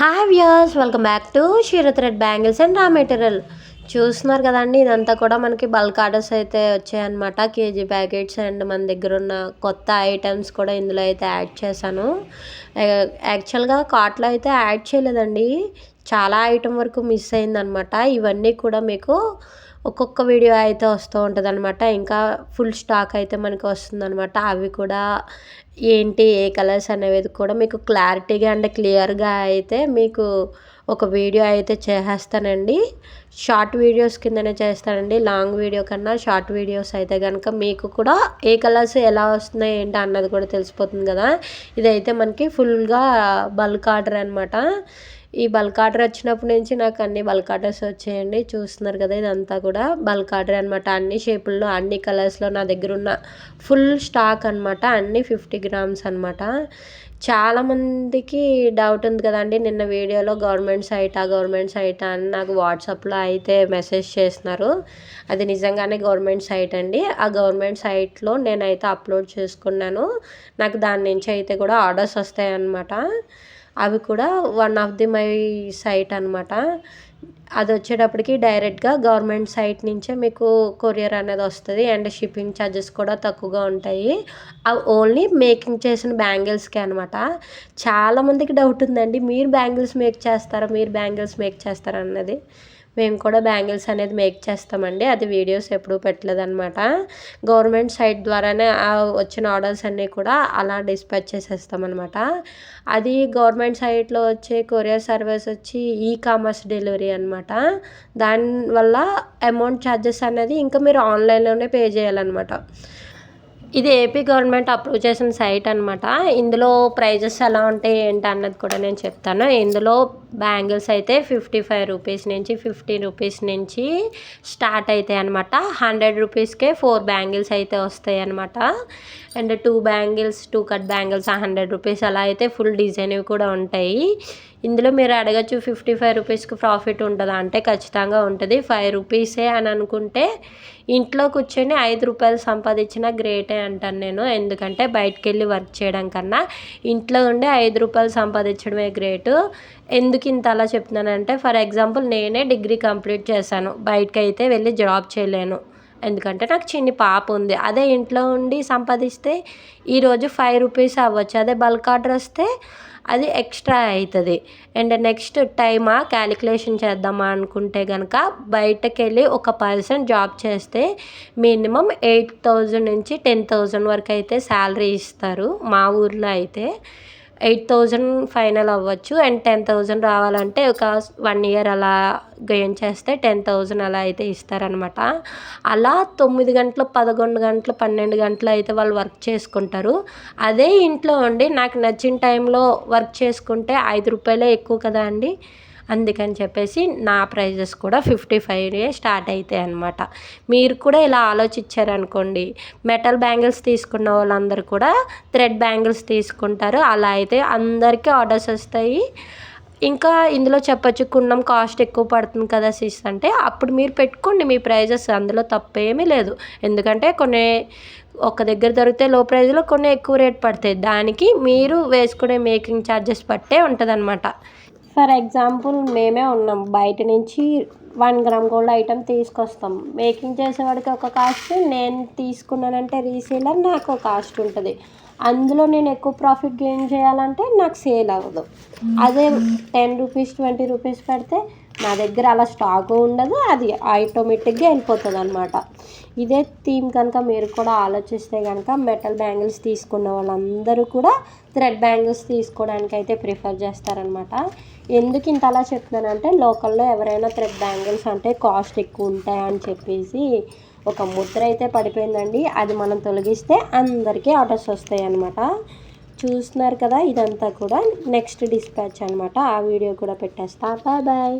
Hi views welcome back to thread bangles and raw material చూస్తున్నారు కదండి ఇదంతా కూడా మనకి బల్క్ ఆర్డర్స్ అయితే వచ్చాయన్నమాట. కేజీ ప్యాకెట్స్ అండ్ మన దగ్గర ఉన్న కొత్త ఐటమ్స్ కూడా ఇందులో అయితే యాడ్ చేశాను. యాక్చువల్గా కార్ట్లో అయితే యాడ్ చేయలేదండి. చాలా ఐటమ్ వరకు మిస్ అయిందనమాట. ఇవన్నీ కూడా మీకు ఒక్కొక్క వీడియో అయితే వస్తూ ఉంటుంది అనమాట ఇంకా ఫుల్ స్టాక్ అయితే మనకి వస్తుందన్నమాట అవి కూడా ఏంటి ఏ కలర్స్ అనేవి కూడా మీకు క్లారిటీగా అండ్ క్లియర్గా అయితే మీకు ఒక వీడియో అయితే చేసేస్తానండి. షార్ట్ వీడియోస్ కిందనే చేస్తానండి. లాంగ్ వీడియో కన్నా షార్ట్ వీడియోస్ అయితే కనుక మీకు కూడా ఏ కలర్స్ ఎలా వస్తున్నాయి ఏంటి అన్నది కూడా తెలిసిపోతుంది కదా. ఇదైతే మనకి ఫుల్గా బల్క్ ఆర్డర్ అనమాట. ఈ బల్క్ ఆర్డర్ వచ్చినప్పటి నుంచి నాకు అన్ని బల్క్ ఆర్డర్స్ వచ్చాయండి. చూస్తున్నారు కదా ఇదంతా కూడా బల్క్ ఆర్డర్ అనమాట అన్ని షేపుల్లో అన్ని కలర్స్లో నా దగ్గర ఉన్న ఫుల్ స్టాక్ అనమాట అన్ని ఫిఫ్టీ గ్రామ్స్ అనమాట చాలామందికి డౌట్ ఉంది కదండి నిన్న వీడియోలో గవర్నమెంట్ సైటా గవర్నమెంట్ సైటా అని నాకు వాట్సాప్లో అయితే మెసేజ్ చేస్తున్నారు అది నిజంగానే గవర్నమెంట్ సైట్ అండి. ఆ గవర్నమెంట్ సైట్లో నేనైతే అప్లోడ్ చేసుకున్నాను. నాకు దాని నుంచి అయితే కూడా ఆర్డర్స్ వస్తాయన్నమాట. అవి కూడా one of the my site అనమాట అది వచ్చేటప్పటికి డైరెక్ట్గా గవర్నమెంట్ సైట్ నుంచే మీకు కొరియర్ అనేది వస్తుంది అండ్ షిప్పింగ్ ఛార్జెస్ కూడా తక్కువగా ఉంటాయి. అవి ఓన్లీ మేకింగ్ చేసిన బ్యాంగిల్స్కి అనమాట చాలామందికి డౌట్ ఉందండి మీరు బ్యాంగిల్స్ మేక్ చేస్తారా మీరు బ్యాంగిల్స్ మేక్ చేస్తారా అన్నది. మేము కూడా బ్యాంగిల్స్ అనేది మేక్ చేస్తామండి. అది వీడియోస్ ఎప్పుడూ పెట్టలేదన్నమాట. గవర్నమెంట్ సైట్ ద్వారానే వచ్చిన ఆర్డర్స్ అన్నీ కూడా అలా డిస్పాచ్ చేసేస్తామన్నమాట. అది గవర్నమెంట్ సైట్లో వచ్చే కొరియర్ సర్వీస్ వచ్చి ఈ కామర్స్ డెలివరీ అనమాట దానివల్ల అమౌంట్ ఛార్జెస్ అనేది ఇంకా మీరు ఆన్లైన్లోనే పే చేయాలన్నమాట. ఇది ఏపీ గవర్నమెంట్ అప్రూవ్ చేసిన సైట్ అనమాట ఇందులో ప్రైజెస్ ఎలా ఉంటాయి ఏంటి అన్నది కూడా నేను చెప్తాను. ఇందులో బ్యాంగిల్స్ అయితే ఫిఫ్టీ ఫైవ్ రూపీస్ నుంచి ఫిఫ్టీ రూపీస్ నుంచి స్టార్ట్ అవుతాయి అనమాట హండ్రెడ్ రూపీస్కే ఫోర్ బ్యాంగిల్స్ అయితే వస్తాయి అనమాట and two bangles two cut bangles hundred rupees అలా అయితే ఫుల్ డిజైన్ కూడా ఉంటాయి. ఇందులో మీరు అడగచ్చు ఫిఫ్టీ ఫైవ్ రూపీస్కి ప్రాఫిట్ ఉంటుందా? అంటే ఖచ్చితంగా ఉంటుంది. ఫైవ్ రూపీసే అని అనుకుంటే ఇంట్లో కూర్చొని ఐదు రూపాయలు సంపాదించిన గ్రేటే అంటాను నేను. ఎందుకంటే బయటకు వెళ్ళి వర్క్ చేయడం కన్నా ఇంట్లో ఉండి ఐదు రూపాయలు సంపాదించడమే గ్రేటు. ఎందుకు ఇంత అలా చెప్తున్నానంటే ఫర్ ఎగ్జాంపుల్ నేనే డిగ్రీ కంప్లీట్ చేశాను. బయటకైతే అయితే వెళ్ళి జాబ్ చేయలేను. ఎందుకంటే నాకు చిన్ని పాప ఉంది. అదే ఇంట్లో ఉండి సంపాదిస్తే ఈరోజు ఫైవ్ రూపీస్ అవ్వచ్చు. అదే బల్క్ ఆర్డర్ వస్తే అది ఎక్స్ట్రా అవుతుంది. అండ్ నెక్స్ట్ టైమా క్యాలిక్యులేషన్ చేద్దామా అనుకుంటే కనుక బయటకు వెళ్ళి ఒక పర్సన్ జాబ్ చేస్తే మినిమం ఎయిట్ థౌజండ్ నుంచి టెన్ థౌజండ్ వరకు అయితే శాలరీ ఇస్తారు మా ఊర్లో అయితే. ఎయిట్ థౌజండ్ ఫైనల్ అవ్వచ్చు అండ్ టెన్ థౌజండ్ రావాలంటే ఒక వన్ ఇయర్ అలా గెయిన్ చేస్తే టెన్ థౌజండ్ అలా అయితే ఇస్తారనమాట అలా తొమ్మిది గంటలు పదకొండు గంటలు పన్నెండు గంటలు అయితే వాళ్ళు వర్క్ చేసుకుంటారు. అదే ఇంట్లో ఉండి నాకు నచ్చిన టైంలో వర్క్ చేసుకుంటే ఐదు రూపాయలే ఎక్కువ కదా అండి? అందుకని చెప్పేసి నా ప్రైజెస్ కూడా ఫిఫ్టీ ఫైవ్ స్టార్ట్ అవుతాయి అనమాట మీరు కూడా ఇలా ఆలోచించారనుకోండి మెటల్ బ్యాంగిల్స్ తీసుకున్న వాళ్ళందరూ కూడా థ్రెడ్ బ్యాంగిల్స్ తీసుకుంటారు. అలా అయితే అందరికీ ఆర్డర్స్ వస్తాయి. ఇంకా ఇందులో చెప్పచ్చు కున్నం కాస్ట్ ఎక్కువ పడుతుంది కదా సిస్ అంటే అప్పుడు మీరు పెట్టుకోండి మీ ప్రైజెస్. అందులో తప్పేమీ లేదు. ఎందుకంటే కొన్ని ఒక దగ్గర దొరికితే లో ప్రైజ్లో కొన్ని ఎక్కువ రేట్ పడతాయి. దానికి మీరు వేసుకునే మేకింగ్ ఛార్జెస్ పట్టే ఉంటుంది అనమాట ఫర్ ఎగ్జాంపుల్ మేమే ఉన్నాం. బయట నుంచి వన్ గ్రామ్ గోల్డ్ ఐటమ్ తీసుకొస్తాం. మేకింగ్ చేసేవాడికి ఒక కాస్ట్ నేను తీసుకున్నానంటే రీసేలర్ నాకు కాస్ట్ ఉంటుంది. అందులో నేను ఎక్కువ ప్రాఫిట్ గెయిన్ చేయాలంటే నాకు సేల్ అవ్వదు. అదే టెన్ రూపీస్ ట్వంటీ రూపీస్ పెడితే నా దగ్గర అలా స్టాకు ఉండదు అది ఆటోమేటిక్గా వెళ్ళిపోతుంది అనమాట ఇదే థీమ్ కనుక మీరు కూడా ఆలోచిస్తే కనుక మెటల్ బ్యాంగిల్స్ తీసుకున్న వాళ్ళందరూ కూడా థ్రెడ్ బ్యాంగిల్స్ తీసుకోవడానికి అయితే ప్రిఫర్ చేస్తారనమాట ఎందుకు ఇంత అలా చెప్తున్నానంటే లోకల్లో ఎవరైనా థ్రెడ్ బ్యాంగిల్స్ అంటే కాస్ట్ ఎక్కువ ఉంటాయని చెప్పేసి ఒక ముద్ర అయితే పడిపోయిందండి. అది మనం తొలగిస్తే అందరికీ ఆర్డర్స్ వస్తాయి అనమాట చూస్తున్నారు కదా ఇదంతా కూడా నెక్స్ట్ డిస్పాచ్ అనమాట ఆ వీడియో కూడా పెట్టేస్తా. Bye bye.